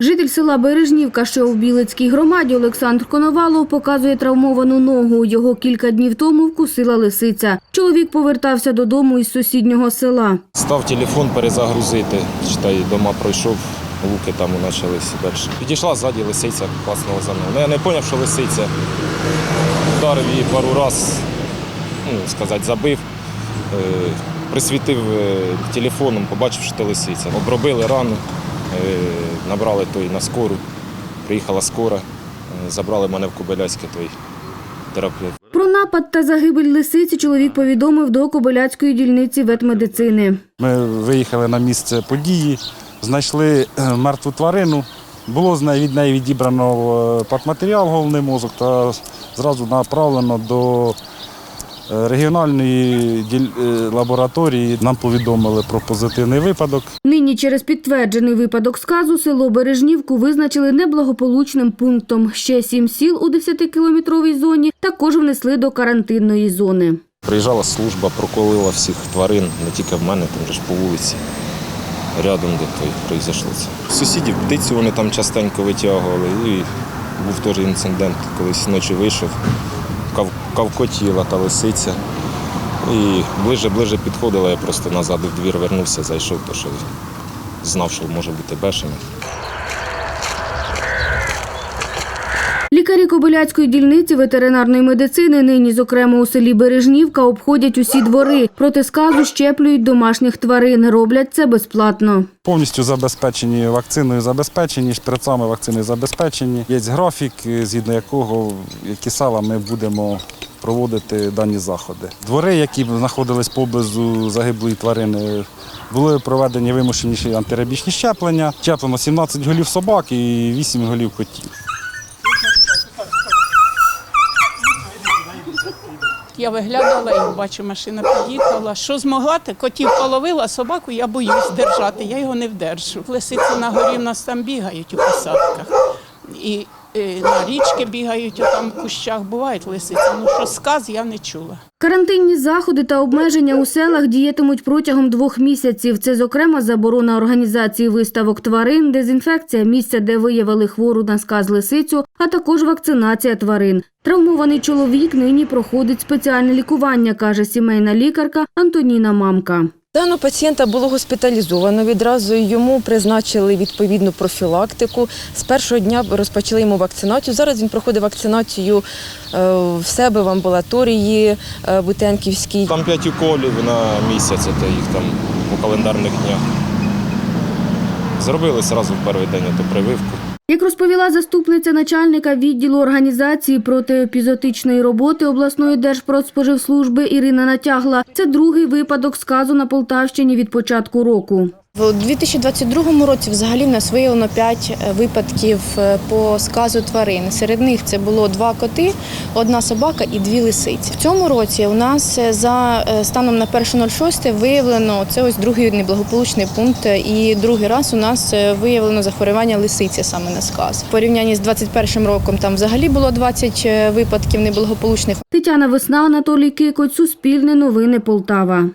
Житель села Бережнівка, що у Білицькій громаді, Олександр Коновалов показує травмовану ногу. Його кілька днів тому вкусила лисиця. Чоловік повертався додому із сусіднього села. Став телефон перезагрузити. Читай, дома пройшов, луки там почалися далі. Підійшла ззаді лисиця, класнула за мною. Ну, я не зрозумів, що лисиця. Вдарив її пару разів, ну, сказати, забив. Е, Присвітив е, телефоном, побачив, що це лисиця. Обробили рану, набрали той на скору. Приїхала скора, е, забрали мене в Кобиляцьке той терапевт. Про напад та загибель лисиці чоловік повідомив до Кобиляцької дільниці ветмедицини. Ми виїхали на місце події, знайшли е, мертву тварину. Було з неї від неї відібрано е, партматеріал, головний мозок та зразу направлено до е, регіональної діль- е, лабораторії. Нам повідомили про позитивний випадок. Нині через підтверджений випадок сказу село Бережнівку визначили неблагополучним пунктом. Ще сім сіл у 10-кілометровій зоні також внесли до карантинної зони. Приїжджала служба, проколила всіх тварин, не тільки в мене, там же ж по вулиці. Рядом де той произошло це. Сусідів птицю вони там частенько витягували. І був теж інцидент, колись ночі вийшов, кавкотіла та лисиця. І ближе-ближе підходила, я просто назад в двір вернувся, зайшов, то що знав, що може бути бешений. Лікарі Кобиляцької дільниці ветеринарної медицини нині, зокрема у селі Бережнівка, обходять усі двори. Проти сказу щеплюють домашніх тварин. Роблять це безплатно. Повністю забезпечені вакциною, забезпечені, шприцами вакцини забезпечені. Є графік, згідно якого які села ми будемо проводити дані заходи. Двори, які знаходились поблизу загиблої тварини, були проведені вимушені антирабічні щеплення. Щеплено 17 голів собак і 8 голів котів. Я виглядала і бачу, машина під'їхала. Що змогла, те котів половила, собаку я боюсь держати, я його не вдержу. Лисиці на горі в нас там бігають у посадках. І е, на річки бігають, а там в кущах бувають лисиці. Ну що сказ я не чула. Карантинні заходи та обмеження у селах діятимуть протягом двох місяців. Це, зокрема, заборона організації виставок тварин, дезінфекція місця, де виявили хвору на сказ лисицю, а також вакцинація тварин. Травмований чоловік нині проходить спеціальне лікування, каже сімейна лікарка Антоніна Мамка. Даного пацієнта було госпіталізовано. Відразу йому призначили відповідну профілактику. З першого дня розпочали йому вакцинацію. Зараз він проходить вакцинацію е, в себе в амбулаторії е, Бутенківській. Там 5 уколів на місяць, це їх там по календарних днях. Зробили одразу в перший день ту прививку. Як розповіла заступниця начальника відділу організації протиепізотичної роботи обласної держпродспоживслужби Ірина Натягла, це другий випадок сказу на Полтавщині від початку року. У 2022 році взагалі в нас виявлено 5 випадків е, по сказу тварин. Серед них це було два коти, одна собака і дві лисиці. В цьому році у нас е, за е, станом на 1.06 виявлено це ось другий неблагополучний пункт. І другий раз у нас е, виявлено захворювання лисиці саме на сказ. В порівнянні з 2021 роком там взагалі було 20 випадків неблагополучних. Тетяна Весна, Анатолій Кикоць, Суспільне новини Полтава.